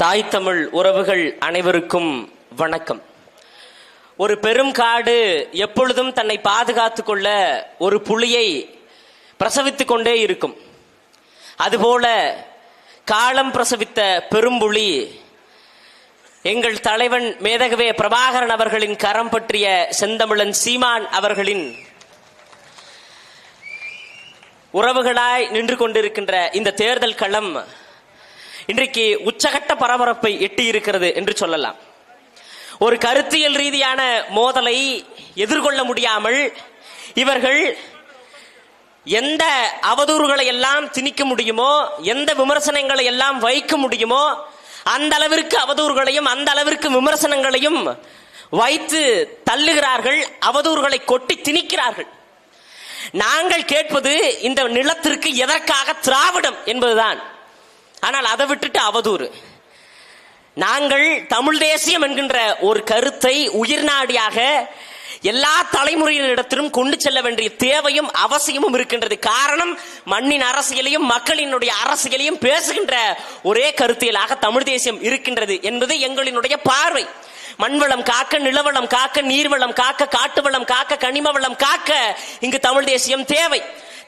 தாய் தமிழ் உறவுகள் அனைவருக்கும் வணக்கம். ஒரு பெரும் காடு எப்பொழுதும் தன்னை பாதுகாத்து கொள்ள ஒரு புலியை பிரசவித்து கொண்டே இருக்கும். அதுபோல காலம் பிரசவித்த பெரும்புலி எங்கள் தலைவன் மேதகவே பிரபாகரன் அவர்களின் கரம் பற்றிய செந்தமிழன் சீமான் அவர்களின் உறவுகளாய் நின்று கொண்டிருக்கின்ற இந்த தேர்தல் களம் இன்றைக்கு உச்சகட்ட பரபரப்பை எட்டி இருக்கிறது என்று சொல்லலாம். ஒரு கருத்தியல் ரீதியான மோதலை எதிர்கொள்ள முடியாமல் இவர்கள் எந்த அவதூறுகளை எல்லாம் திணிக்க முடியுமோ எந்த விமர்சனங்களை எல்லாம் வைக்க முடியுமோ அந்த அளவிற்கு அவதூறுகளையும் அந்த அளவிற்கு விமர்சனங்களையும் வைத்து தள்ளுகிறார்கள் அவதூறுகளை கொட்டி திணிக்கிறார்கள். நாங்கள் கேட்பது இந்த நிலத்திற்கு எதற்காக திராவிடம் என்பதுதான். ஆனால் அதை விட்டுட்டு அவதூறு. நாங்கள் தமிழ் தேசியம் என்கின்ற ஒரு கருத்தை உயிர்நாடியாக எல்லா தலைமுறையினிடத்திலும் கொண்டு செல்ல வேண்டிய தேவையும் அவசியமும் இருக்கின்றது. காரணம் மண்ணின் அரசியலையும் மக்களினுடைய அரசியலையும் பேசுகின்ற ஒரே கருத்தியலாக தமிழ் தேசியம் இருக்கின்றது என்பது எங்களினுடைய பார்வை. மண்வளம் காக்க நிலவளம் காக்க நீர்வளம் காக்க காட்டு வளம் காக்க கனிம வளம் காக்க இங்கு தமிழ் தேசியம் தேவை.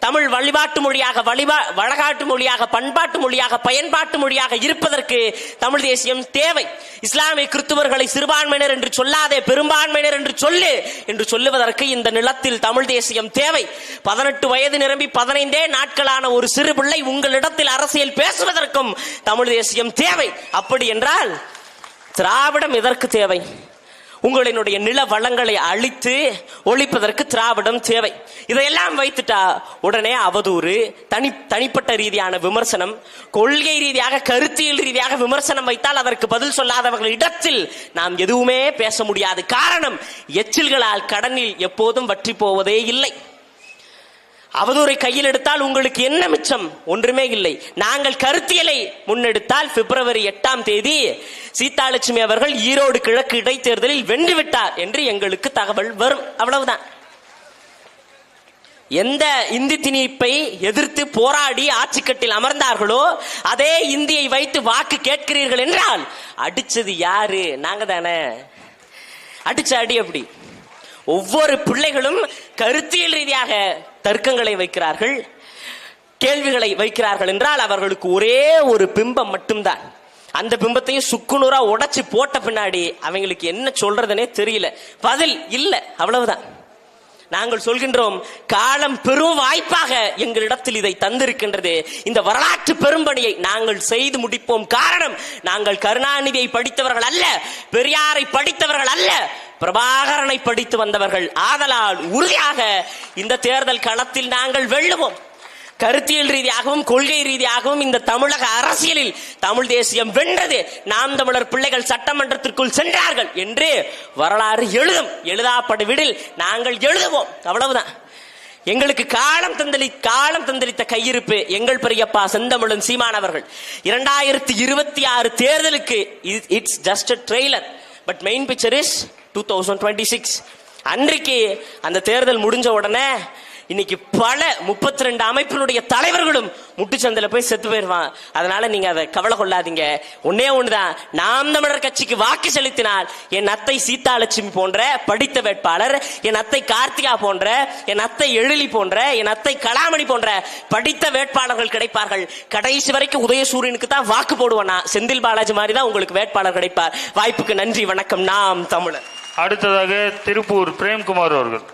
தமிழ் வழிபாட்டு மொழியாக வழிபா வழகாட்டு மொழியாக பண்பாட்டு மொழியாக பயன்பாட்டு மொழியாக இருப்பதற்கு தமிழ் தேசியம் தேவை. இஸ்லாமிய கிறிஸ்துவர்களை சிறுபான்மையினர் என்று சொல்லாதே பெரும்பான்மையினர் என்று சொல்லு என்று சொல்லுவதற்கு இந்த நிலத்தில் தமிழ் தேசியம் தேவை. பதினெட்டு வயது நிரம்பி பதினைந்தே நாட்களான ஒரு சிறு பிள்ளை உங்களிடத்தில் அரசியல் பேசுவதற்கும் தமிழ் தேசியம் தேவை. அப்படி என்றால் திராவிடம் எதற்கு தேவை? உங்களினுடைய நில வளங்களை அழித்து ஒழிப்பதற்கு திராவிடம் தேவை. இதையெல்லாம் வைத்துட்டா உடனே அவதூறு தனி தனிப்பட்ட ரீதியான விமர்சனம் கொள்கை ரீதியாக கருத்தியல் ரீதியாக விமர்சனம் வைத்தால் அதற்கு பதில் சொல்லாதவர்கள் இடத்தில் நாம் எதுவுமே பேச முடியாது. காரணம் எச்சில்களால் கடனில் எப்போதும் வற்றி போவதே இல்லை. அவதூறை கையில் எடுத்தால் உங்களுக்கு என்ன மிச்சம்? ஒன்றுமே இல்லை. நாங்கள் கருத்தியலை முன்னெடுத்தால் பிப்ரவரி எட்டாம் தேதி சீதாலட்சுமி அவர்கள் ஈரோடு கிழக்கு இடைத்தேர்தலில் வென்று விட்டார் என்று எங்களுக்கு தகவல் வரும். அவ்வளவுதான். எந்த இந்தி திணிப்பை எதிர்த்து போராடி ஆட்சிக்கட்டில் அமர்ந்தார்களோ அதே இந்தியை வைத்து வாக்கு கேட்கிறீர்கள் என்றால் அடிச்சது யாரு? நாங்க தானே. அடிச்ச அடி அப்படி. ஒவ்வொரு பிள்ளைகளும் கருத்தியல் ரீதியாக தர்க்கங்களை வைக்கிறார்கள் கேள்விகளை வைக்கிறார்கள் என்றால் அவர்களுக்கு ஒரே ஒரு பிம்பம் மட்டும்தான். அந்த பிம்பத்தையும் சுக்குநூறா உடைச்சு போட்ட பின்னாடி அவங்களுக்கு என்ன சொல்றதுனே தெரியல. பதில் இல்லை அவ்வளவுதான். நாங்கள் சொல்கின்றோம் காலம் பெரும் வாய்ப்பாக எங்களிடத்தில் இதை தந்திருக்கின்றது. இந்த வரலாற்று பெரும்பணியை நாங்கள் செய்து முடிப்போம் காரணம் நாங்கள் கருணாநிதியை படித்தவர்கள் அல்ல பெரியாரை படித்தவர்கள் அல்ல பிரபாகரனை படித்து வந்தவர்கள். ஆதலால் உறுதியாக இந்த தேர்தல் களத்தில் நாங்கள் வெல்லுவோம். கருத்தியல் ரீதியாகவும் கொள்கை ரீதியாகவும் இந்த தமிழக அரசியலில் தமிழ் தேசியம் வென்றது. நாம் தமிழர் பிள்ளைகள் சட்டமன்றத்திற்குள் சென்றார்கள் என்று வரலாறு எழுதும். எழுதாப்படு விடில் நாங்கள் எழுதுவோம். அவ்வளவுதான். எங்களுக்கு காலம் தந்தளி காலம் தந்தளித்த கையிருப்பு எங்கள் பெரியப்பா செந்தமிழன் சீமானவர்கள் இரண்டாயிரத்தி இருபத்தி ஆறு தேர்தலுக்கு it's just trailer but main picture is two thousand twenty six அன்றைக்கு அந்த தேர்தல் முடிஞ்ச உடனே இன்னைக்கு பல முப்பத்தி ரெண்டு அமைப்பினுடைய தலைவர்களும் முட்டுச்சந்தில போய் செத்து போயிருவான் அதனால நீங்க அதை கவலை கொள்ளாதீங்க. ஒன்னே ஒண்ணுதான். நாம் தமிழர் கட்சிக்கு வாக்கு செலுத்தினால் என் அத்தை சீதாலட்சுமி போன்ற படித்த வேட்பாளர் என் அத்தை கார்த்திகா போன்ற என் அத்தை எழிலி போன்ற என் அத்தை கலாமணி போன்ற படித்த வேட்பாளர்கள் கிடைப்பார்கள். கடைசி வரைக்கும் உதயசூரியனுக்கு தான் வாக்கு போடுவானா? செந்தில் பாலாஜி மாதிரி தான் உங்களுக்கு வேட்பாளர் கிடைப்பார். வாய்ப்புக்கு நன்றி வணக்கம். நாம் தமிழர். அடுத்ததாக திருப்பூர் பிரேம்குமார் அவர்கள்.